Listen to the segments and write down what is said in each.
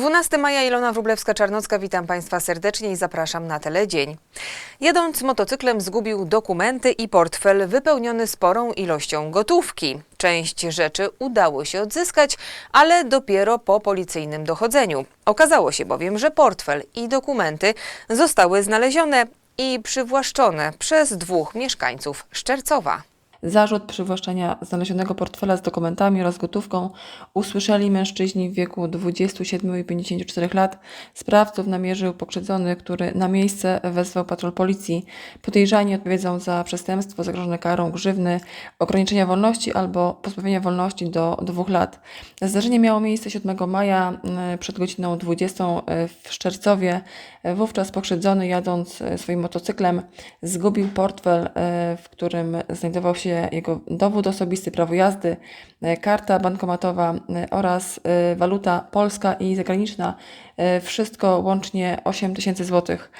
12 maja Ilona Wróblewska-Czarnocka, witam Państwa serdecznie i zapraszam na Teledzień. Jadąc motocyklem zgubił dokumenty i portfel wypełniony sporą ilością gotówki. Część rzeczy udało się odzyskać, ale dopiero po policyjnym dochodzeniu. Okazało się bowiem, że portfel i dokumenty zostały znalezione i przywłaszczone przez dwóch mieszkańców Szczercowa. Zarzut przywłaszczenia znalezionego portfela z dokumentami oraz gotówką usłyszeli mężczyźni w wieku 27 i 54 lat. Sprawców namierzył pokrzywdzony, który na miejsce wezwał patrol policji. Podejrzani odpowiedzą za przestępstwo zagrożone karą grzywny, ograniczenia wolności albo pozbawienia wolności do dwóch lat. Zdarzenie miało miejsce 7 maja m, przed godziną 20 w Szczercowie. Wówczas pokrzywdzony jadąc e, swoim motocyklem zgubił portfel, e, w którym znajdował się jego dowód osobisty, prawo jazdy, e, karta bankomatowa e, oraz e, waluta polska i zagraniczna. Wszystko łącznie 8 tysięcy złotych.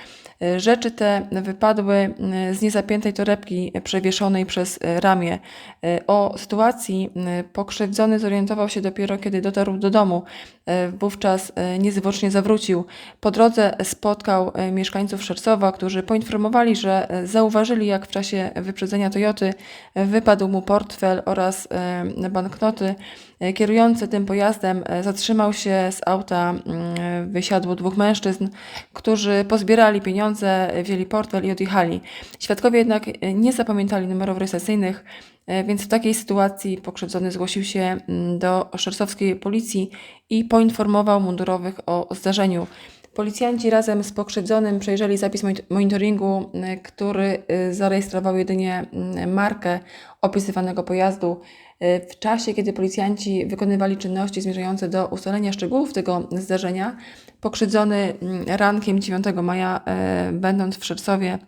Rzeczy te wypadły e, z niezapiętej torebki przewieszonej przez e, ramię. E, O sytuacji pokrzywdzony zorientował się dopiero, kiedy dotarł do domu. Wówczas niezwłocznie zawrócił. Po drodze spotkał mieszkańców Szercowa, którzy poinformowali, że zauważyli, jak w czasie wyprzedzenia Toyoty wypadł mu portfel oraz banknoty. E, Kierujący tym pojazdem e, zatrzymał się z auta, mm, wysiadło dwóch mężczyzn, którzy pozbierali pieniądze, e, wzięli portfel i odjechali. Świadkowie jednak e, nie zapamiętali numerów rejestracyjnych, e, więc w takiej sytuacji pokrzywdzony zgłosił się mm, do szercowskiej policji i poinformował mundurowych o zdarzeniu. Policjanci razem z pokrzywdzonym przejrzeli zapis monit- monitoringu, y, który y, zarejestrował jedynie y, markę opisywanego pojazdu. W czasie, kiedy policjanci wykonywali czynności zmierzające do ustalenia szczegółów tego zdarzenia, pokrzywdzony rankiem 9 maja, będąc w Szercowie,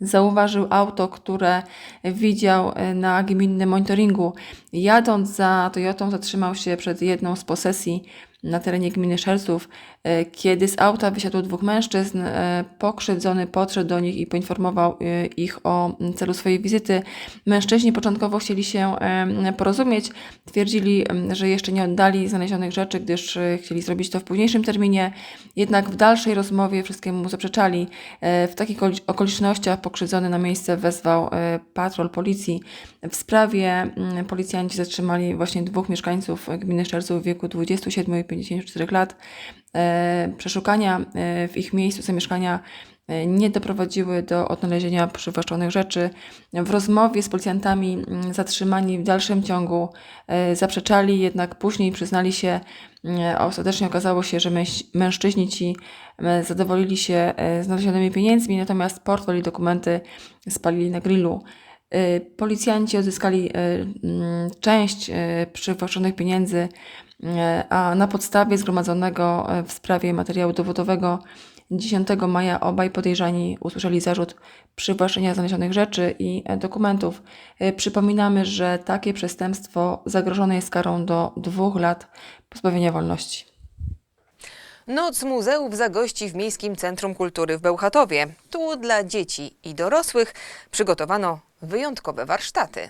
zauważył auto, które widział na gminnym monitoringu. Jadąc za Toyotą zatrzymał się przed jedną z posesji na terenie gminy Szelców. E, Kiedy z auta wysiadło dwóch mężczyzn, e, pokrzywdzony podszedł do nich i poinformował e, ich o celu swojej wizyty. Mężczyźni początkowo chcieli się porozumieć, twierdzili, że jeszcze nie oddali znalezionych rzeczy, gdyż chcieli zrobić to w późniejszym terminie. Jednak w dalszej rozmowie wszystkiemu zaprzeczali. W takich okoli- okolicznościach pokrzywdzony na miejsce wezwał patrol policji. W sprawie mm, policjanci zatrzymali właśnie dwóch mieszkańców gminy Szczerców w wieku 27 i 54 lat. E, Przeszukania e, w ich miejscu zamieszkania e, nie doprowadziły do odnalezienia przywłaszczonych rzeczy. W rozmowie z policjantami mm, zatrzymani w dalszym ciągu zaprzeczali, jednak później przyznali się, ostatecznie okazało się, że mężczyźni ci zadowolili się znalezionymi pieniędzmi, natomiast portfel i dokumenty spalili na grillu. E, Policjanci odzyskali e, mm, część e, przywłaszczonych pieniędzy, a na podstawie zgromadzonego w sprawie materiału dowodowego 10 maja obaj podejrzani usłyszeli zarzut przywłaszczenia znalezionych rzeczy i e, dokumentów. Przypominamy, że takie przestępstwo zagrożone jest karą do dwóch lat pozbawienia wolności. Noc muzeów zagości w Miejskim Centrum Kultury w Bełchatowie. Tu dla dzieci i dorosłych przygotowano wyjątkowe warsztaty.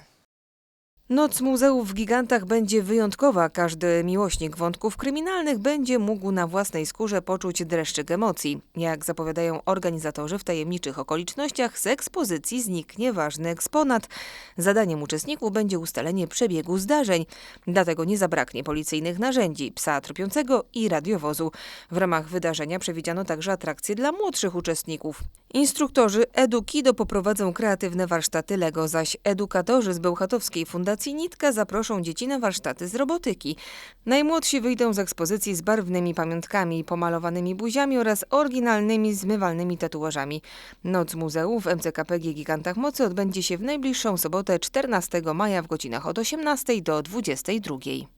Noc muzeów w gigantach będzie wyjątkowa. Każdy miłośnik wątków kryminalnych będzie mógł na własnej skórze poczuć dreszczyk emocji. Jak zapowiadają organizatorzy, w tajemniczych okolicznościach z ekspozycji zniknie ważny eksponat. Zadaniem uczestników będzie ustalenie przebiegu zdarzeń. Dlatego nie zabraknie policyjnych narzędzi, psa tropiącego i radiowozu. W ramach wydarzenia przewidziano także atrakcje dla młodszych uczestników. Instruktorzy Edukido poprowadzą kreatywne warsztaty Lego, zaś edukatorzy z Bełchatowskiej Fundacji Nitka zaproszą dzieci na warsztaty z robotyki. Najmłodsi wyjdą z ekspozycji z barwnymi pamiątkami, pomalowanymi buziami oraz oryginalnymi zmywalnymi tatuażami. Noc muzeów w MCKPG Gigantach Mocy odbędzie się w najbliższą sobotę 14 maja w godzinach od 18 do 22.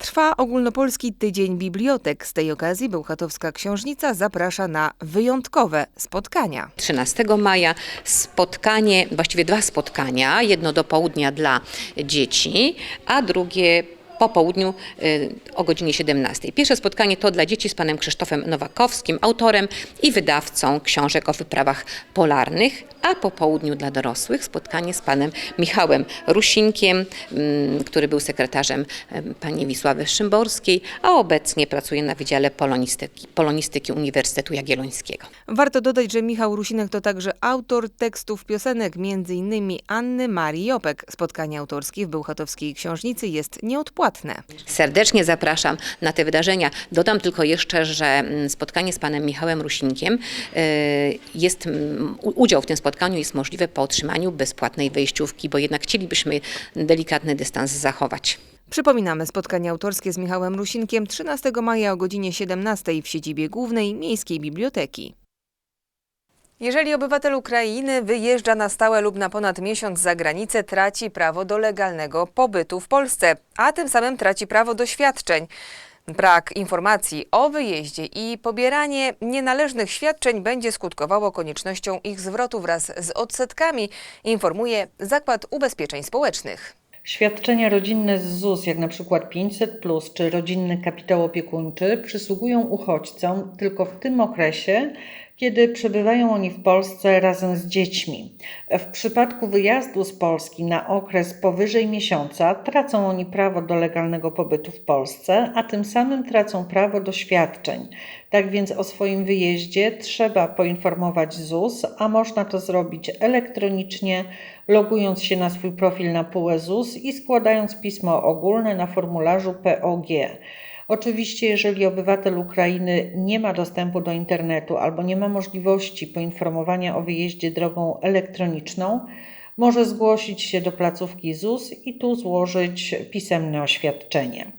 Trwa ogólnopolski tydzień bibliotek. Z tej okazji Bełchatowska Książnica zaprasza na wyjątkowe spotkania. 13 maja spotkanie, właściwie dwa spotkania, jedno do południa dla dzieci, a drugie po południu y, o godzinie 17. Pierwsze spotkanie to dla dzieci z panem Krzysztofem Nowakowskim, autorem i wydawcą książek o wyprawach polarnych, a po południu dla dorosłych spotkanie z panem Michałem Rusinkiem, mm, który był sekretarzem em, pani Wisławy Szymborskiej, a obecnie pracuje na Wydziale Polonistyki, Polonistyki Uniwersytetu Jagiellońskiego. Warto dodać, że Michał Rusinek to także autor tekstów piosenek, m.in. Anny Marii Jopek. Spotkanie autorskie w Bełchatowskiej Książnicy jest nieodpłatne. Serdecznie zapraszam na te wydarzenia. Dodam tylko jeszcze, że mm, spotkanie z panem Michałem Rusinkiem y, jest, mm, udział w tym spotkaniu jest możliwe po otrzymaniu bezpłatnej wejściówki, bo jednak chcielibyśmy delikatny dystans zachować. Przypominamy spotkanie autorskie z Michałem Rusinkiem 13 maja o godzinie 17 w siedzibie głównej Miejskiej Biblioteki. Jeżeli obywatel Ukrainy wyjeżdża na stałe lub na ponad miesiąc za granicę, traci prawo do legalnego pobytu w Polsce, a tym samym traci prawo do świadczeń. Brak informacji o wyjeździe i pobieranie nienależnych świadczeń będzie skutkowało koniecznością ich zwrotu wraz z odsetkami, informuje Zakład Ubezpieczeń Społecznych. Świadczenia rodzinne z ZUS, jak na przykład 500 czy rodzinny kapitał opiekuńczy, przysługują uchodźcom tylko w tym okresie, kiedy przebywają oni w Polsce razem z dziećmi. W przypadku wyjazdu z Polski na okres powyżej miesiąca tracą oni prawo do legalnego pobytu w Polsce, a tym samym tracą prawo do świadczeń. Tak więc o swoim wyjeździe trzeba poinformować ZUS, a można to zrobić elektronicznie, logując się na swój profil na PUE ZUS i składając pismo ogólne na formularzu POG. Oczywiście, jeżeli obywatel Ukrainy nie ma dostępu do internetu albo nie ma możliwości poinformowania o wyjeździe drogą elektroniczną, może zgłosić się do placówki ZUS i tu złożyć pisemne oświadczenie.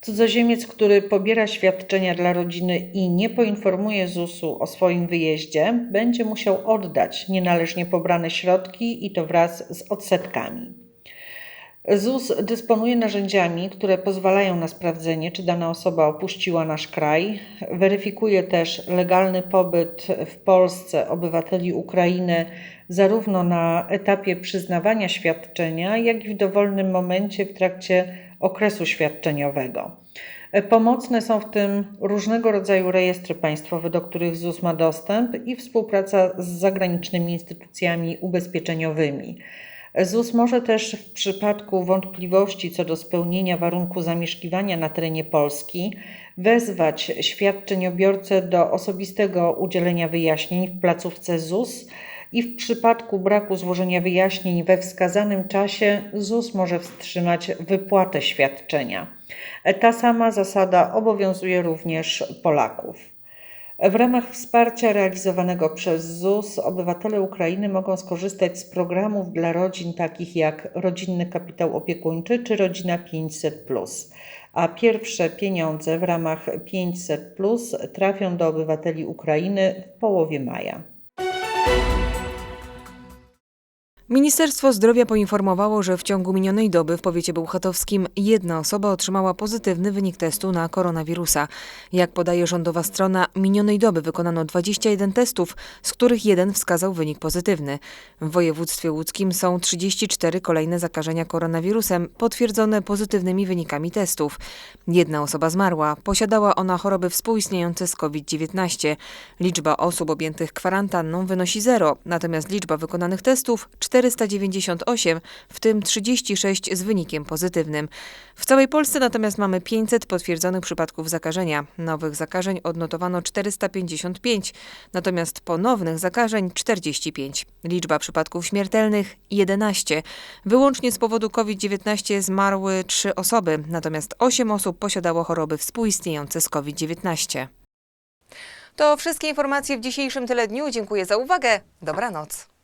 Cudzoziemiec, który pobiera świadczenia dla rodziny i nie poinformuje ZUS-u o swoim wyjeździe, będzie musiał oddać nienależnie pobrane środki i to wraz z odsetkami. ZUS dysponuje narzędziami, które pozwalają na sprawdzenie, czy dana osoba opuściła nasz kraj. Weryfikuje też legalny pobyt w Polsce obywateli Ukrainy, zarówno na etapie przyznawania świadczenia, jak i w dowolnym momencie w trakcie okresu świadczeniowego. Pomocne są w tym różnego rodzaju rejestry państwowe, do których ZUS ma dostęp i współpraca z zagranicznymi instytucjami ubezpieczeniowymi. ZUS może też w przypadku wątpliwości co do spełnienia warunku zamieszkiwania na terenie Polski wezwać świadczeniobiorcę do osobistego udzielenia wyjaśnień w placówce ZUS i w przypadku braku złożenia wyjaśnień we wskazanym czasie ZUS może wstrzymać wypłatę świadczenia. Ta sama zasada obowiązuje również Polaków. W ramach wsparcia realizowanego przez ZUS obywatele Ukrainy mogą skorzystać z programów dla rodzin takich jak Rodzinny Kapitał Opiekuńczy czy Rodzina 500, a pierwsze pieniądze w ramach 500 trafią do obywateli Ukrainy w połowie maja. Ministerstwo Zdrowia poinformowało, że w ciągu minionej doby w powiecie bełchatowskim jedna osoba otrzymała pozytywny wynik testu na koronawirusa. Jak podaje rządowa strona, minionej doby wykonano 21 testów, z których jeden wskazał wynik pozytywny. W województwie łódzkim są 34 kolejne zakażenia koronawirusem potwierdzone pozytywnymi wynikami testów. Jedna osoba zmarła, posiadała ona choroby współistniejące z COVID-19. Liczba osób objętych kwarantanną wynosi zero, natomiast liczba wykonanych testów 498, w tym 36 z wynikiem pozytywnym. W całej Polsce natomiast mamy 500 potwierdzonych przypadków zakażenia. Nowych zakażeń odnotowano 455, natomiast ponownych zakażeń 45. Liczba przypadków śmiertelnych 11. Wyłącznie z powodu COVID-19 zmarły 3 osoby, natomiast 8 osób posiadało choroby współistniejące z COVID-19. To wszystkie informacje w dzisiejszym Teledniu. Dziękuję za uwagę. Dobranoc.